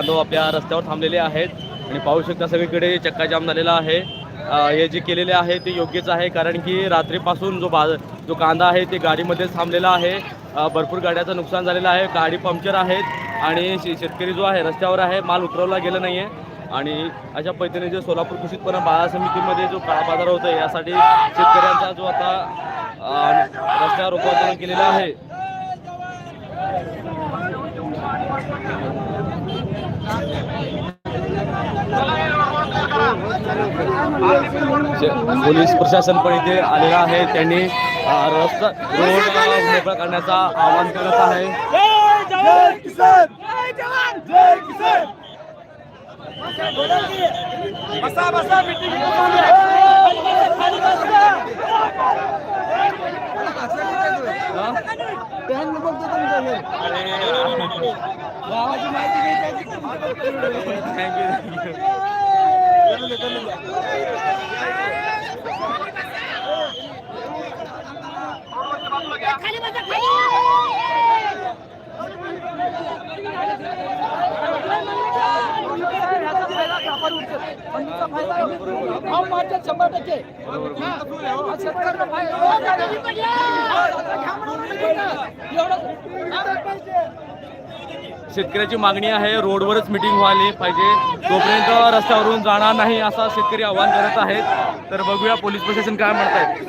बांधव आपल्या रस्त्यावर थांबलेले आहेत आणि पाहू शकता सगळीकडे चक्काजाम झालेला आहे. हे जे केलेले आहे ते योग्यच आहे कारण की रात्रीपासून जो बाज जो कांदा आहे ते गाडीमध्येच थांबलेला आहे. भरपूर गाड्याचं नुकसान झालेलं आहे. गाडी पंक्चर आहेत आणि शे- शेतकरी जो आहे रस्त्यावर आहे माल उतरवला गेला नाही आहे आणि अशा पद्धतीने जे सोलापूर कृषी उत्पन्न बाजार समितीमध्ये जो काळा बाजार होतो यासाठी शेतकऱ्यांचा जो आता रस्त्यावर उपोषण केलेला आहे. पोलीस प्रशासन पण इथे आलेलं आहे. त्यांनी रस्ता रोड मोकळा करण्याचा आवाहन करत आहे. थँक्यू शंभर टक्के शेतकऱ्याची मागणी आहे रोडवरच मिटिंग व्हायला पाहिजे. तोपर्यंत रस्त्यावरून जाणार नाही असा शेतकरी आवाहन करत आहेत तर बघूया पोलीस प्रशासन काय म्हणतायत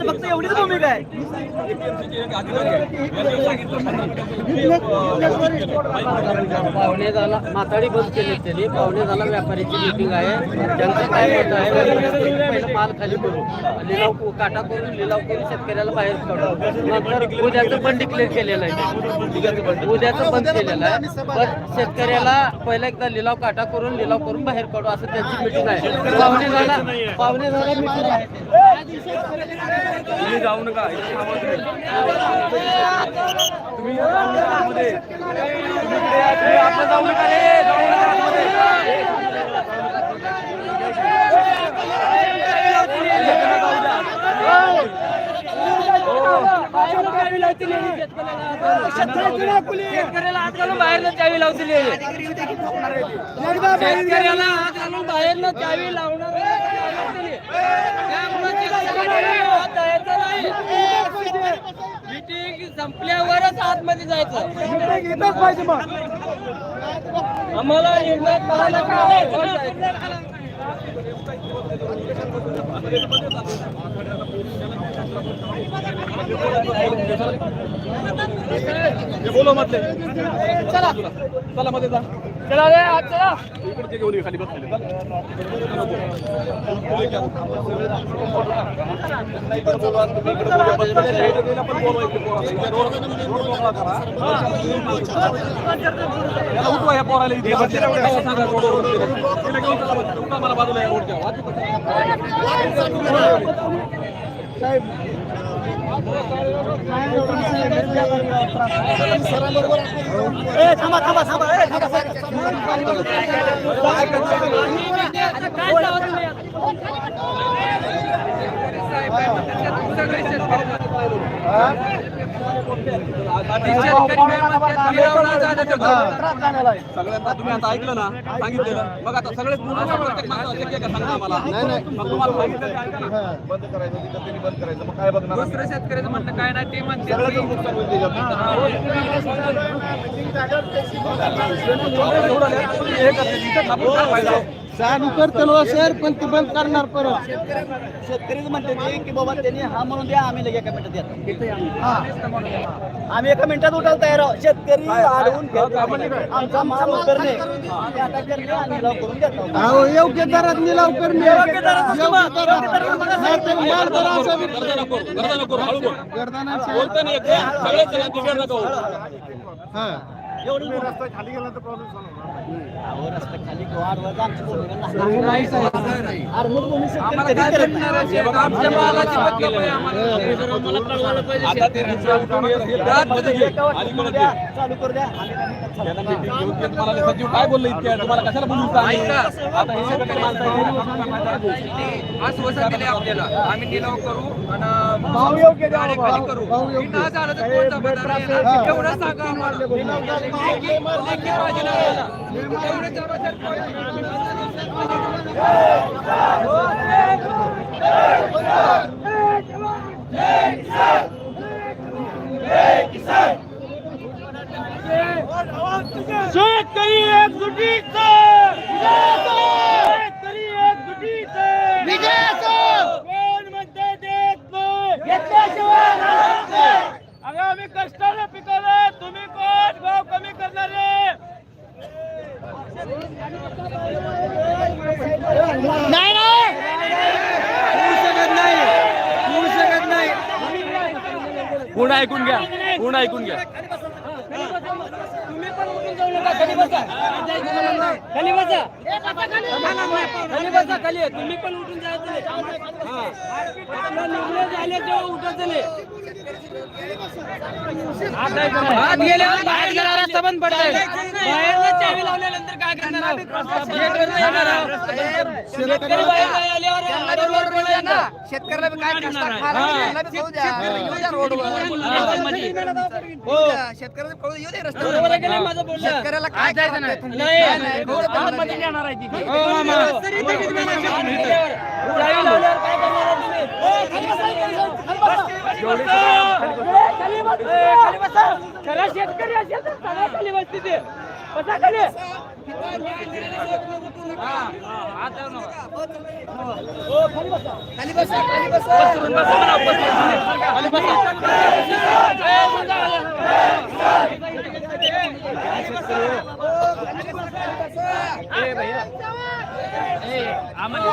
फक्त एवढीच भूमिका आहे. पावणे झाला माथाडी बंद केली त्यांनी. पावणे झाला व्यापारीची मीटिंग आहे. त्यांचं काय मत आहे? माल खाली करू. लिलाव काटा करून लिलाव करून शेतकऱ्याला बाहेर काढू. नंतर उद्याचं पण डिक्लेअर केलेलं आहे. उद्याचं बंद केलेलं आहे. पण शेतकऱ्याला पहिला एकदा लिलाव काटा करून लिलाव करून बाहेर काढू असं त्यांची मीटिंग आहे. पावणे झाला पावणे झाला तुम्ही जाऊ नका तुम्ही. तुम्ही जाऊ नका रे, जाऊ नका शेतकऱ्याला हात घालून बाहेरनं चावी लावतील शेतकऱ्याला हात घालून बाहेरनं चावी लावणार संपल्यावरच आतमध्ये जायचं पाहिजे आम्हाला निर्णय करायला काय बोलो मधले. चला. चला मध्ये जा. चला रे आज चला. इकडचे घेऊन ये, खाली. याला उठवा या पोराला इथे. मला बाजूला या काय सगळ्यांना तुम्ही आता ऐकलं ना सांगितलेलं मग आता सगळे बंद करायचं बंद करायचं मग काय बघणार दुसरं शेतकऱ्याचं म्हणणं काय नाही ते म्हणते चालू करतो सर पण ती बंद करणार परत. शेतकरीच म्हणते ते की बाबा त्यांनी हा म्हणून द्या आम्ही लगे एका मिनिटात देतो हा. आम्ही एका मिनिटात उठायला तयार आहोत. शेतकरी अडवून घेतो. आमचा माल उतरणे ते आता करणे आणि निलाव करून देतो योग्य दरात निलाव करणे योग्य दरात. गर्दा एवढं रस्ता खाली गेला तर प्रॉब्लेम खाली चालू करू. द्या सचिव काय बोलले इतक्या तुम्हाला कशाला बोलू आता हे सगळे माणसं आहेत. आश्वासन दिले आपल्याला. आम्ही निलाव करू आणि करू. झालं तर? एवढं सांगा आम्हाला. शेतकरी आम्ही कष्टाने पिकवलं तुम्ही कोण भाव कमी करणारे नाही नाही पूर्ण ऐकून घ्या पूर्ण ऐकून घ्या तुम्ही पण उठून खाली खाली बसा खाली तुम्ही पण उठून जायचं झाले तेव्हा उठायचं नाही आत गेल्यावर बाहेर गेला रस्ता बंद पडतोय बाहेरला चावी लावल्यानंतर काय करणार? गेटवर येणार. शेतकरी बाहेर नाही आल्यावर रोडवर पण येणार. शेतकऱ्याला बी काय कष्ट आहे? हा. त्यांना बी कळू द्या. येऊ द्या रोडवर. हो. शेतकऱ्याला कळू येऊ दे रस्त्यावर. बरोबर आहे की नाही माझं बोलणं? शेतकऱ्याला काय जायचं नाही नाही. कळू द्या त्यांना बी. हो, मामा. चावी लावल्यावर काय करणार आहे तुम्ही? खाली खरा शेतकरी असेल तर सगळ्या खाली बसते ते. बसा खाली. खाली बसा. खाली बसा, खाली बसा. भैया. आम्हाला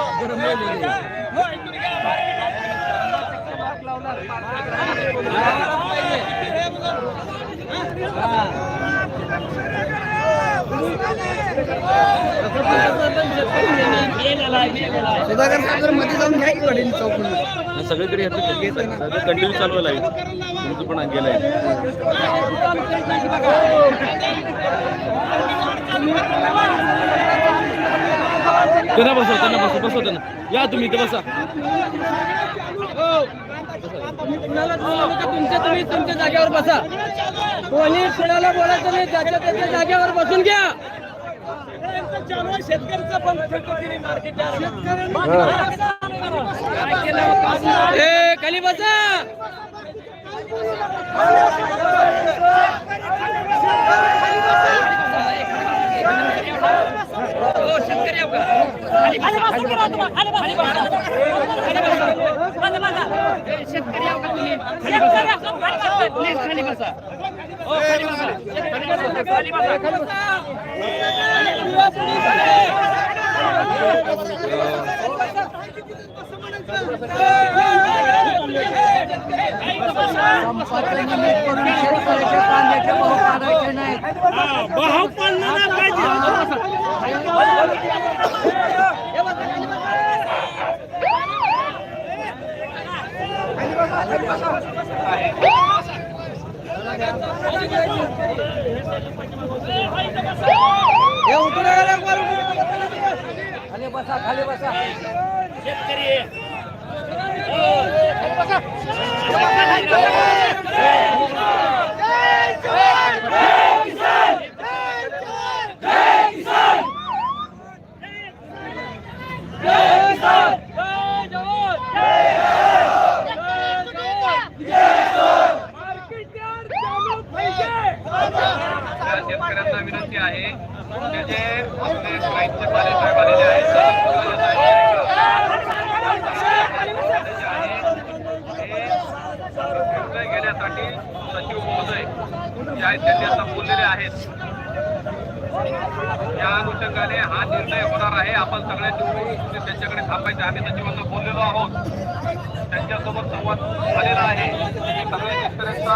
सुधाकर साहेब जर मध्ये जाऊन घ्या की वडील चौकून सगळीकडे कंटिन्यू चालू आहे तुमचं पण गेलंय त्यांना बसव त्यांना बसव बसव त्यांना. या तुम्ही इथे बसा. तुमच्या तुम्ही तुमच्या जागेवर बसा. कोणी कुणाला बोलायचं नाही त्याच्या त्याच्या जागेवर बसून घ्या. ए खाली बसा. खाली बसा. शेतकरी आहे का तुम्ही? शेतकरी असो, खाली ते त्यांच्याकडे थांबायचे. आम्ही सचिवांना बोललेलो आहोत. त्यांच्यासोबत संवाद झालेला आहे. सगळ्या शेतकऱ्यांचा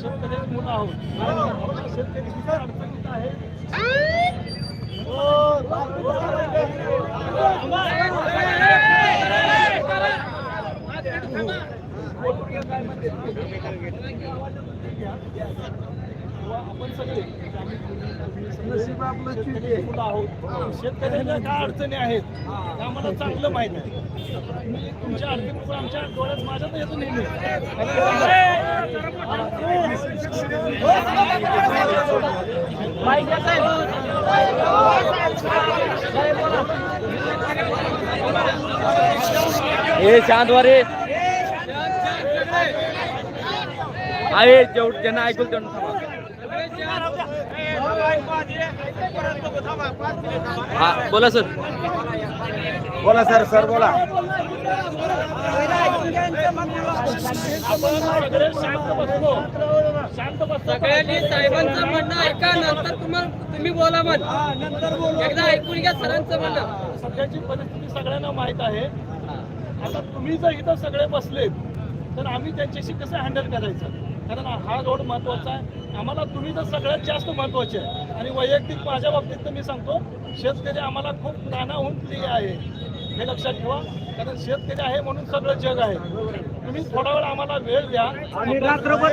शेतकऱ्याची मुलं आहोत? शेतकरी किती अडचणीत आहे. आपण सगळे आहोत. शेतकऱ्याच्या काय अडचणी आहेत हे. आम्हाला चांगलं माहीत आहे. मी तुमच्या अडचणीचं आमच्या डोळ्यात माझ्यात येतो नेहमी. हे शांतवारे. आहे जेवढ ज्यांना ऐकून त्यांना. हा बोला सर. बोला सर सर बोला. सगळ्यांनी साहेबांचं म्हणणं ऐका नंतर तुम्हाला तुम्ही बोला म्हण एकदा ऐकून घ्या सरांचं म्हणणं. सध्याची परिस्थिती सगळ्यांना माहीत आहे. आता तुम्ही जर इथं सगळे बसलेत तर आम्ही त्यांच्याशी कसं हँडल करायचं? कारण हा रोड महत्त्वाचा आहे. आम्हाला तुम्ही तर सगळ्यात जास्त महत्त्वाचे आहे. आणि वैयक्तिक माझ्या बाबतीत तर मी सांगतो शेतकरी आम्हाला खूप प्राणाहून प्रिय आहे. हे लक्षात ठेवा. कारण शेतकरी आहे म्हणून सगळं जग आहे. तुम्ही थोडा वेळ आम्हाला वेळ द्या. आणि रात्रभर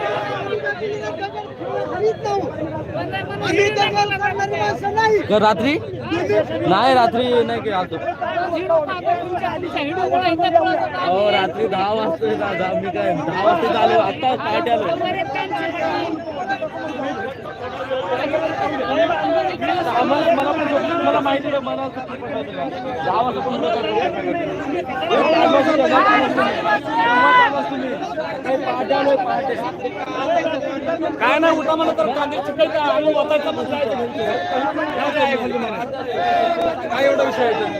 रात्री? नाही रात्री नाही की आलतो हो रात्री दहा वाजता मी काय दहा वाजता आलो आता पहाटे आलो मला माहिती. दहा वाजता. काय नाही उठा मला तर कांदे चिकल आम्ही वाचायचं पण जायचं? काय एवढा विषय आहे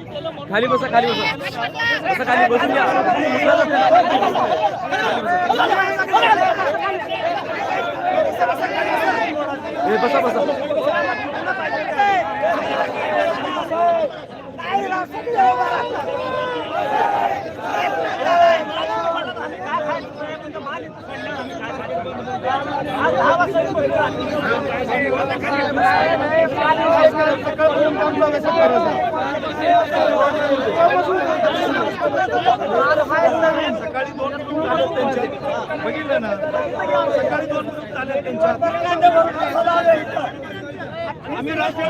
खाली बसा खाली बसा. बसा खाली बसून घ्या बसा बसा. बसा सकाळी दोन मिनिटं बघितलं ना सकाळी दोन त्यांच्या आम्ही राष्ट्रीय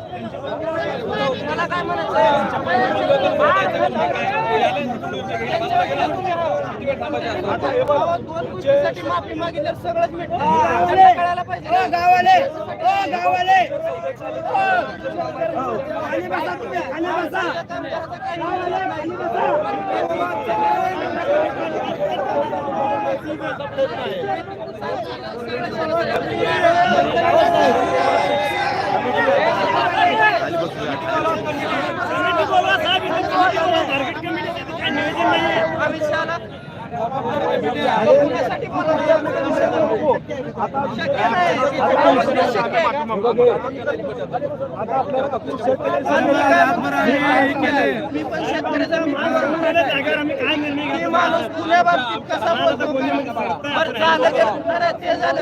माफी मागितल्यावर सगळंच मिटलं पाहिजे गावाले गावाले माणूस पुण्या बाबतीत कसा बोलतो बरं झालं ते ते झालं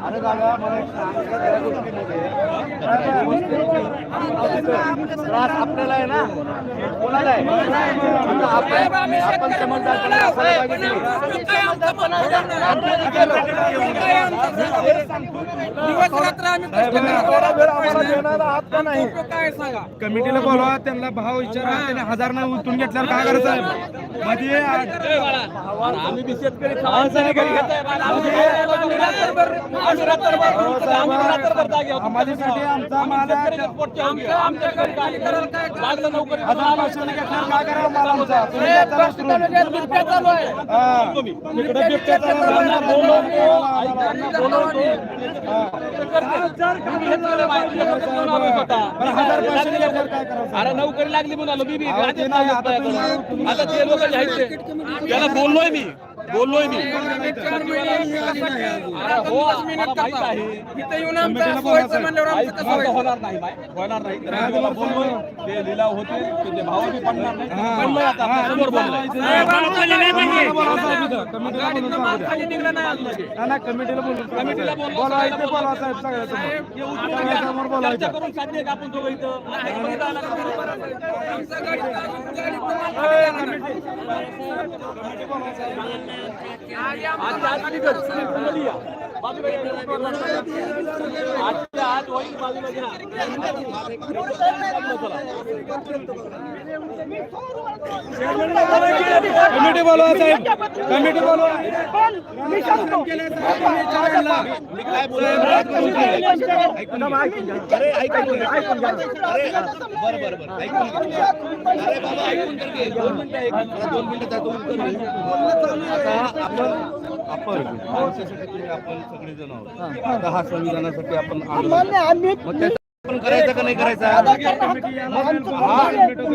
अरे दादा मला एक त्रास आपल्याला आहे ना कोणाला आहे आपण आपण कमिटीला बोलवा त्यांना भाव विचारा त्याने हजार नाव उतरून घेतल्यावर काय करायचं? साहेब. मध्ये आम्ही शेतकरी. आम्हासाठी आमचा माल हजार पाचशे घेतल्यावर काय करावं माल आमचा? तुम्ही. हा. इकडे बिबट्या चालू आहे. बरं, हजार पाचशे घेतल्यावर काय करावं? अरे नोकरी लागली म्हणालो मी बी अहो, ते आधीच नाही, नाही आता तुम्ही- तुम्ही- आता ते लोक आहेत. त्याला बोललोय मी बोललोय मी. हो मला माहीत आहे. इथं येऊन आमचं म्हणल्यावर आमचं कसं? होणार नाही बाय, होणार नाही. तर मी त्याला बोललोय ते लिलाव होते ते ते भाव बी पडणार नाही. बोललोय आता हा, समोर बोललोय. साहेब, कमिटीला. खाली निघलं नाही आज मध्ये. बोलून इथे साहेब चर्चा. करून साध्य आहे का आपण दोघं इथं बघितलं आला का? आमचं खाली आणि घर. खाली या. बाजूला या. आजच्या आज होईल बाजूला घ्या. कमिटी बोलवा साहेब कमिटी बोलवा अरे ऐका ऐकून घ्या. अरे बरं बरं बरं ऐकून घ्या. अरे बाबा ऐकून तर घे. दोन मिनिटं ऐक. दोन मिनिटं त्यात उत्तर दे. आता आपण आपण माणसासाठी तुम्ही आपण सगळेजण आहोत. आता हा संविधानासाठी आपण आम्ही करायचं का नाही करायचं?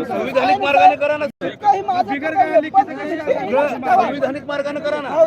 संविधानिक मार्गाने करा ना. काही माझं सगळं संविधानिक मार्गाने करा ना. अहो,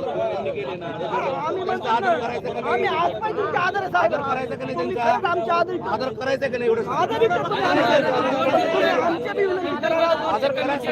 पण. आम्ही आज पाहिजे तुमचे आदर साहेब. तुम्ही खरंच आमचे आदर आदर करायचं का नाही एवढं आदर आमच्या. असं करायचं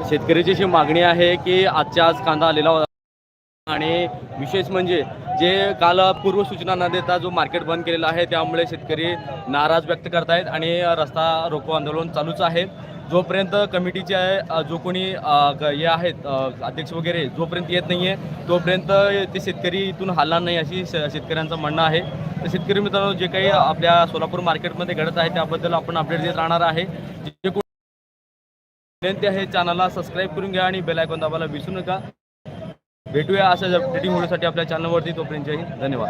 शेतकऱ्याची अशी मागणी आहे की आजच्या आज कांदा आलेला होता. आणि विशेष म्हणजे जे काल पूर्व सूचना न देता जो मार्केट बंद केलेला आहे त्यामुळे शेतकरी नाराज व्यक्त करतायत आणि रस्ता रोको आंदोलन चालूच आहे. जोपर्यंत कमिटीचे जो कोणी हे आहेत अध्यक्ष वगैरे जोपर्यंत येत नाही आहे तोपर्यंत ते शेतकरी इथून हलणार नाही अशी शेतकऱ्यांचं म्हणणं आहे. तर शेतकरी मित्रांनो जे काही आपल्या सोलापूर मार्केटमध्ये घडत आहे त्याबद्दल आपण अपडेट देत राहणार आहे. जे कोणी विनंती आहे चॅनलला सबस्क्राईब करून घ्या आणि बेल आयकॉन दाबायला विसरू नका. भेटूया अशा अपडेटिंग होण्यासाठी आपल्या चॅनलवरती तोपर्यंत जाईल धन्यवाद.